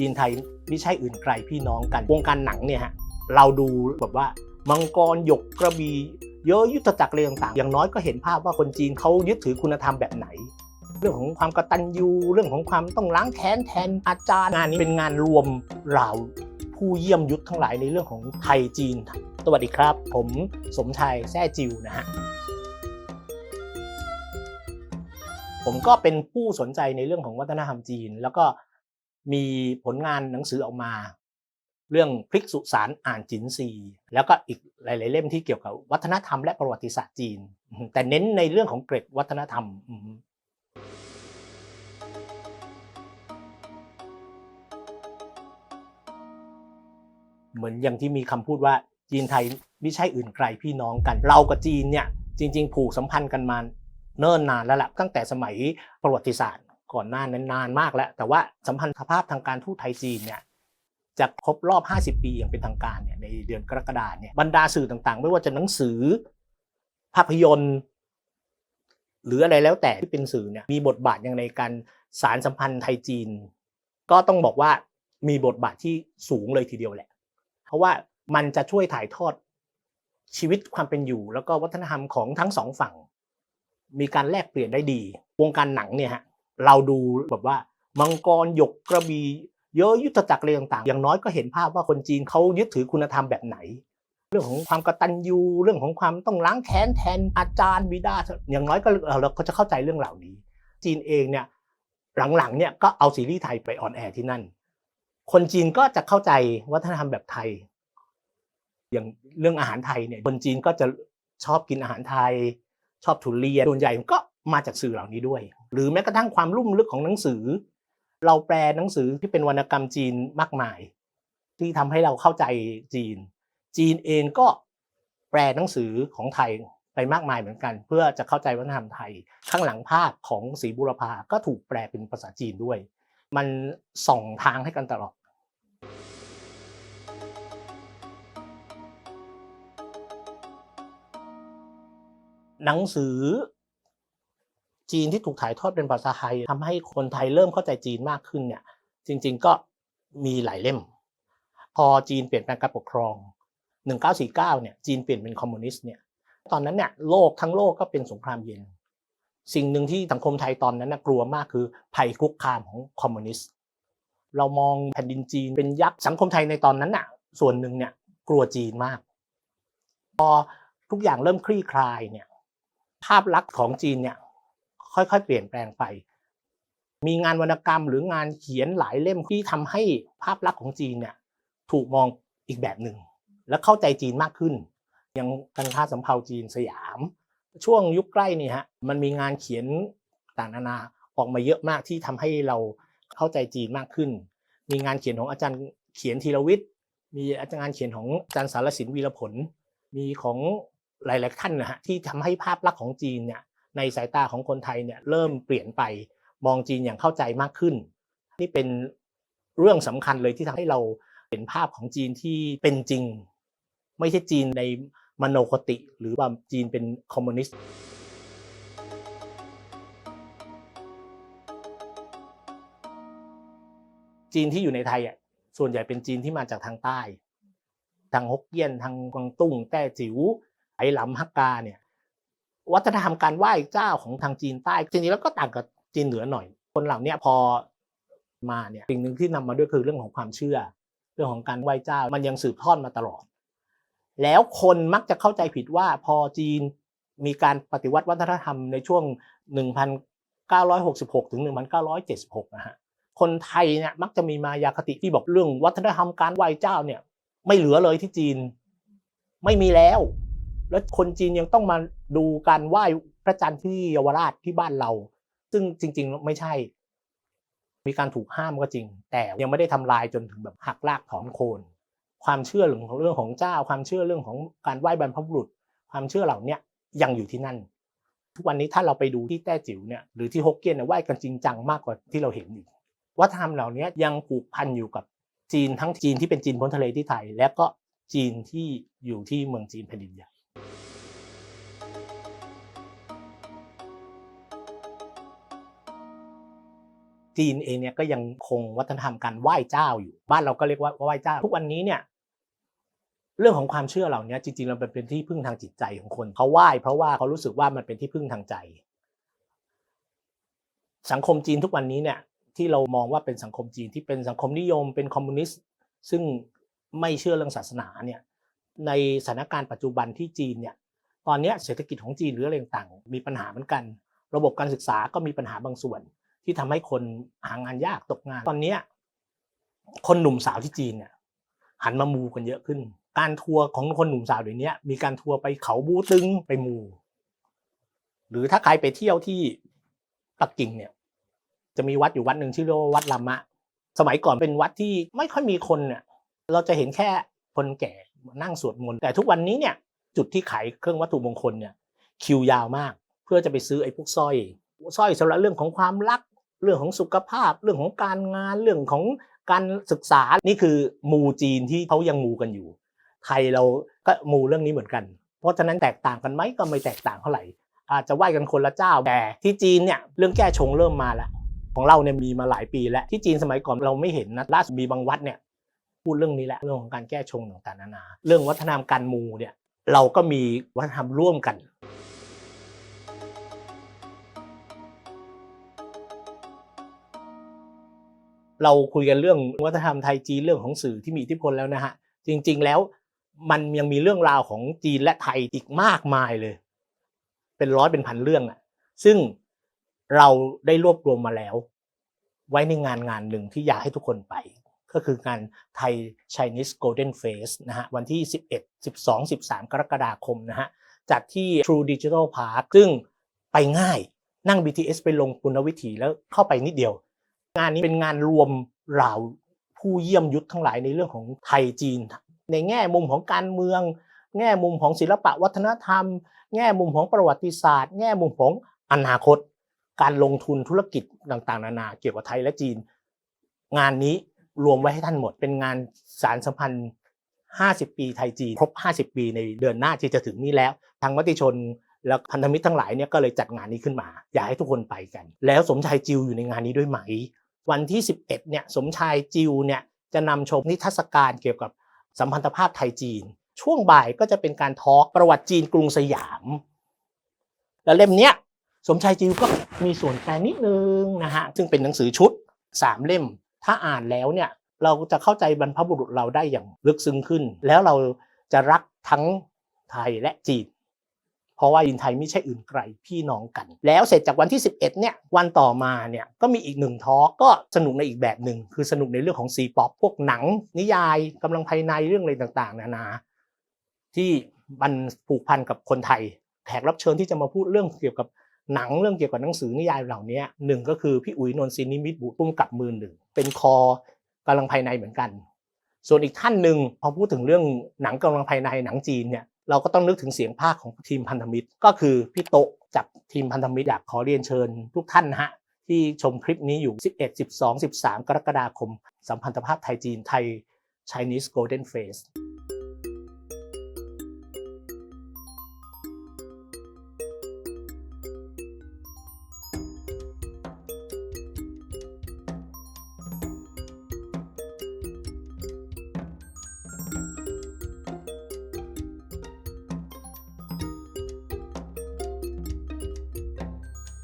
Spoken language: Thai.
จีนไทยไม่ใช่อื่นไกลพี่น้องกัน วงการหนังเนี่ยฮะเราดูแบบว่ามังกรหยกกระบี่เยอะยุทธจักรอะไรต่างๆ อย่างน้อยก็เห็นภาพว่าคนจีนเขายึดถือคุณธรรมแบบไหน เรื่องของความกตัญญูเรื่องของความต้องล้างแค้นแทนอาจารย์งานนี้เป็นงานรวมเหล่าผู้เยี่ยมยุทธทั้งหลายในเรื่องของไทยจีน สวัสดีครับ ผมสมชายแซ่จิวนะฮะผมก็เป็นผู้สนใจในเรื่องของวัฒนธรรมจีน แล้วก็ มีผลงานหนังสือออกมา เรื่องพริกสุสานอ่านจินซี แล้วก็อีกหลาย ๆ เล่มที่เกี่ยวกับวัฒนธรรมและประวัติศาสตร์จีน แต่เน้นในเรื่องของเกร็ดวัฒนธรรมเหมือนอย่างที่มีคำพูดว่าจีนไทยไม่ใช่อื่นไกลพี่น้องกัน เรากับจีนเนี่ยจริง ๆ ผูกสัมพันธ์กันมาเนิ่นนานแล้วล่ะตั้งแต่สมัยประวัติศาสตร์ ก่อนหน้านั้นนานมากแล้ว แต่ว่าสัมพันธภาพทางการทูตไทยจีนเนี่ยจะครบรอบ 50 ปีอย่างเป็นทางการเนี่ยในเดือนกรกฎาเนี่ยบรรดาสื่อต่างๆ ไม่ว่าจะหนังสือ ภาพยนตร์ หรืออะไรแล้วแต่ที่เป็นสื่อเนี่ยมีบทบาทอย่างในการสารสัมพันธ์ไทยจีน ก็ต้องบอกว่ามีบทบาทที่สูงเลยทีเดียวแหละ เพราะว่ามันจะช่วยถ่ายทอดชีวิตความเป็นอยู่ แล้วก็วัฒนธรรมของทั้งสองฝั่ง มีการแลกเปลี่ยนได้ดี วงการหนังเนี่ยฮะ เราดูแบบว่ามังกรหยกกระบี่เยอะยุทธจักรอะไรต่างๆ อย่างน้อยก็เห็นภาพว่าคนจีนเขายึดถือคุณธรรมแบบไหน เรื่องของความกตัญญูเรื่องของความต้องล้างแค้นแทนอาจารย์บิดาอย่างน้อยก็เราก็จะเข้าใจเรื่องเหล่านี้ จีนเองเนี่ยหลังๆเนี่ยก็เอาซีรีส์ไทยไปออนแอร์ที่นั่น คนจีนก็จะเข้าใจวัฒนธรรมแบบไทย อย่างเรื่องอาหารไทยเนี่ยคนจีนก็จะชอบกินอาหารไทย ชอบทุเรียนส่วนใหญ่ก็ มาจากสื่อเหล่านี้ด้วย หรือแม้กระทั่งความลุ่มลึกของหนังสือ เราแปลหนังสือที่เป็นวรรณกรรมจีนมากมาย ที่ทำให้เราเข้าใจจีน จีนเองก็แปลหนังสือของไทยไปมากมายเหมือนกัน เพื่อจะเข้าใจวัฒนธรรมไทย ข้างหลังภาพของศรีบุรพาก็ถูกแปลเป็นภาษาจีนด้วย มันส่องทางให้กันตลอดหนังสือ จีนที่ถูกถ่ายทอดเป็นภาษาไทยทำให้คนไทยเริ่มเข้าใจจีนมากขึ้นเนี่ยจริง ๆก็มีหลายเล่ม พอจีนเปลี่ยนแปลงการปกครอง 1949เนี่ยจีนเปลี่ยนเป็นคอมมิวนิสต์เนี่ยตอนนั้นเนี่ยโลกทั้งโลกก็เป็นสงครามเย็น สิ่งหนึ่งที่สังคมไทยตอนนั้นนะกลัวมากคือภัยคุกคามของคอมมิวนิสต์ เรามองแผ่นดินจีนเป็นยักษ์สังคมไทยในตอนนั้นน่ะส่วนหนึ่งเนี่ยกลัวจีนมาก พอทุกอย่างเริ่มคลี่คลายเนี่ยภาพลักษณ์ของจีนเนี่ย ค่อยๆ เปลี่ยนแปลงไป มีงานวรรณกรรมหรืองานเขียนหลายเล่มที่ทำให้ภาพลักษณ์ของจีนเนี่ยถูกมองอีกแบบหนึ่ง และเข้าใจจีนมากขึ้น อย่างกันค่าสำเภาจีนสยาม ช่วงยุคใกล้นี่ฮะมันมีงานเขียนต่างนานาออกมาเยอะมากที่ทำให้เราเข้าใจจีนมากขึ้น มีงานเขียนของอาจารย์เขียนธีรวิทย์ มีอาจารย์เขียนของอาจารย์สารสินวีรผล มีของหลาย ๆ ท่านนะฮะที่ทำให้ภาพลักษณ์ของจีนเนี่ย ในสายตาของคนไทยเนี่ยเริ่มเปลี่ยนไปมองจีนอย่างเข้าใจมากขึ้น นี่เป็นเรื่องสำคัญเลยที่ทำให้เราเห็นภาพของจีนที่เป็นจริง ไม่ใช่จีนในมโนคติ หรือว่าจีนเป็นคอมมิวนิสต์จีนที่อยู่ในไทยอะส่วนใหญ่เป็นจีนที่มาจากทางใต้ ทางฮกเกี้ยนทางกวางตุ้งแต้จิ๋วไหหลำฮักกาเนี่ย วัฒนธรรมการไหว้เจ้าของทางจีนใต้จริงๆแล้วก็ต่างกับจีนเหนือหน่อย คนเหล่านี้พอมาเนี่ยสิ่งหนึ่งที่นำมาด้วยคือเรื่องของความเชื่อ เรื่องของการไหว้เจ้ามันยังสืบทอดมาตลอด แล้วคนมักจะเข้าใจผิดว่าพอจีนมีการปฏิวัติวัฒนธรรมในช่วง 1966 ถึง 1976 นะฮะคนไทยเนี่ยมักจะมีมายาคติที่บอกเรื่องวัฒนธรรมการไหว้เจ้าเนี่ยไม่เหลือเลยที่จีนไม่มีแล้ว แล้วคนจีนยังต้องมา ดูการไหว้พระจันทร์ที่เยาวราชที่บ้านเรา ซึ่งจริง ๆ ไม่ใช่ มีการถูกห้ามก็จริง แต่ยังไม่ได้ทำลายจนถึงแบบหักลากถอนโคน ความเชื่อเรื่องของเรื่องของเจ้า ความเชื่อเรื่องของการไหว้บรรพบุรุษ ความเชื่อเหล่านี้ยยังอยู่ที่นั่น ทุกวันนี้ถ้าเราไปดูที่แต้จิ๋วเนี่ยหรือที่ฮกเกี้ยนเนี่ยไหว้กันจริงจังมากกว่าที่เราเห็นอีกวัฒนธรรมเหล่านี้ยังผูกพันอยู่กับจีนทั้งจีนที่เป็นจีนพ้นทะเลที่ไทย และก็จีนที่อยู่ที่เมืองจีนแผ่นดินใหญ่ จีนเองเนี่ยก็ยังคงวัฒนธรรมการไหว้เจ้าอยู่ บ้านเราก็เรียกว่าไหว้เจ้า ทุกวันนี้เนี่ยเรื่องของความเชื่อเหล่านี้จริงๆเราเป็นที่พึ่งทางจิตใจของคนเขาไหว้เพราะว่าเขารู้สึกว่ามันเป็นที่พึ่งทางใจ สังคมจีนทุกวันนี้เนี่ยที่เรามองว่าเป็นสังคมจีนที่เป็นสังคมนิยมเป็นคอมมิวนิสต์ซึ่งไม่เชื่อเรื่องศาสนาเนี่ยในสถานการณ์ปัจจุบันที่จีนเนี่ยตอนนี้เศรษฐกิจของจีนหรืออะไรต่างๆมีปัญหาเหมือนกัน ระบบการศึกษาก็มีปัญหาบางส่วน ที่ทำให้คนหางานยากตกงาน ตอนเนี้ยคนหนุ่มสาวที่จีนเนี่ยหันมามูกันเยอะขึ้น การทัวร์ของคนหนุ่มสาวเดี๋ยวนี้มีการทัวร์ไปเขาบูตึงไปมู หรือถ้าใครไปเที่ยวที่ปักกิ่งเนี่ย จะมีวัดอยู่วัดหนึ่งชื่อเรียกว่าวัดลามะ สมัยก่อนเป็นวัดที่ไม่ค่อยมีคนเนี่ย เราจะเห็นแค่คนแก่นั่งสวดมนต์แต่ทุกวันนี้เนี่ย จุดที่ขายเครื่องวัตถุมงคลเนี่ย คิวยาวมาก เพื่อจะไปซื้อไอ้พวกสร้อยสร้อยสำหรับเรื่องของความรัก เรื่องของสุขภาพ เรื่องของการงานเรื่องของการศึกษานี่คือมูจีนที่เขายังมูกันอยู่ ไทยเราก็มูเรื่องนี้เหมือนกัน เพราะฉะนั้นแตกต่างกันไหมก็ไม่แตกต่างเท่าไหร่อาจจะไหว้กันคนละเจ้าแต่ที่จีนเนี่ยเรื่องแก้ชงเริ่มมาแล้วของเราเนี่ยมีมาหลายปีแล้วที่จีนสมัยก่อนเราไม่เห็นนะล่าสุดมีบางวัดเนี่ยพูดเรื่องนี้แหละเรื่องของการแก้ชงต่างๆนานา เรื่องวัฒนธรรมการมูเนี่ยเราก็มีวัฒนธรรมร่วมกัน เราคุยกันเรื่องวัฒนธรรมไทยจีนเรื่องของสื่อที่มีอิทธิพลแล้วนะฮะจริง ๆ แล้วมันยังมีเรื่องราวของจีนและไทยอีกมากมายเลย เป็นร้อยเป็นพันเรื่องอะซึ่งเราได้รวบรวมมาแล้ว ไว้ในงานงานหนึ่งที่อยากให้ทุกคนไป ก็คืองานไทย Chinese Golden Face นะฮะวันที่ 11 12 13 กรกฎาคมนะฮะจัดที่ True Digital Park ซึ่งไปง่ายนั่ง BTS ไปลงปุณณวิถีแล้วเข้าไปนิดเดียว งานนี้เป็นงานรวมเหล่าผู้เยี่ยมยุทธทั้งหลายในเรื่องของไทยจีน ในแง่มุมของการเมือง แง่มุมของศิลปะวัฒนธรรม แง่มุมของประวัติศาสตร์ แง่มุมของอนาคต การลงทุนธุรกิจต่างๆ นานา เกี่ยวกับไทยและจีน งานนี้รวมไว้ให้ท่านหมด เป็นงานสารสัมพันธ์ 50 ปีไทยจีนครบ 50 ปีในเดือนหน้าที่จะถึงนี้แล้ว ทางมติชนและพันธมิตรทั้งหลายเนี่ยก็เลยจัดงานนี้ขึ้นมา อยากให้ทุกคนไปกัน แล้วสมชายจิวอยู่ในงานนี้ด้วยไหม วันที่ 11เนี่ยสมชายจิวเนี่ยจะนำชมนิทรรศการเกี่ยวกับสัมพันธภาพไทยจีน ช่วงบ่ายก็จะเป็นการทอล์กประวัติจีนกรุงสยาม แล้วเล่มเนี้ยสมชายจิวก็มีส่วนแปลนิดนึงนะฮะซึ่งเป็นหนังสือชุด 3 เล่ม ถ้าอ่านแล้วเนี่ยเราจะเข้าใจบรรพบุรุษเราได้อย่างลึกซึ้งขึ้น แล้วเราจะรักทั้งไทยและจีน เพราะว่าจีนไทยไม่ใช่อื่นไกลพี่น้องกัน แล้วเสร็จจากวันที่ 11เนี่ยวันต่อมาเนี่ยก็มีอีกหนึ่งทอก็สนุกในอีกแบบหนึ่งคือสนุกในเรื่องของซีป๊อปพวกหนัง นิยายกำลังภายในเรื่องอะไรต่างๆ นานา ที่มันผูกพันกับคนไทย แขกรับเชิญที่จะมาพูดเรื่องเกี่ยวกับหนังเรื่องเกี่ยวกับหนังสือนิยายเหล่านี้หนึ่งก็คือพี่อุ๋ยนนท์ซินิมิตบุตรปุ้มกับมือหนึ่งเป็นคอกำลังภายในเหมือนกัน ส่วนอีกท่านหนึ่งพอพูดถึงเรื่องหนังกำลังภายในหนังจีนเนี่ย เราก็ต้องนึกถึงเสียงภาคของทีมพันธมิตร ก็คือพี่โตจากทีมพันธมิตรอยากขอเรียนเชิญทุกท่านนะฮะที่ชมคลิปนี้อยู่ 11 12 13 กรกฎาคม สัมพันธภาพไทยจีนไทย Chinese Golden Face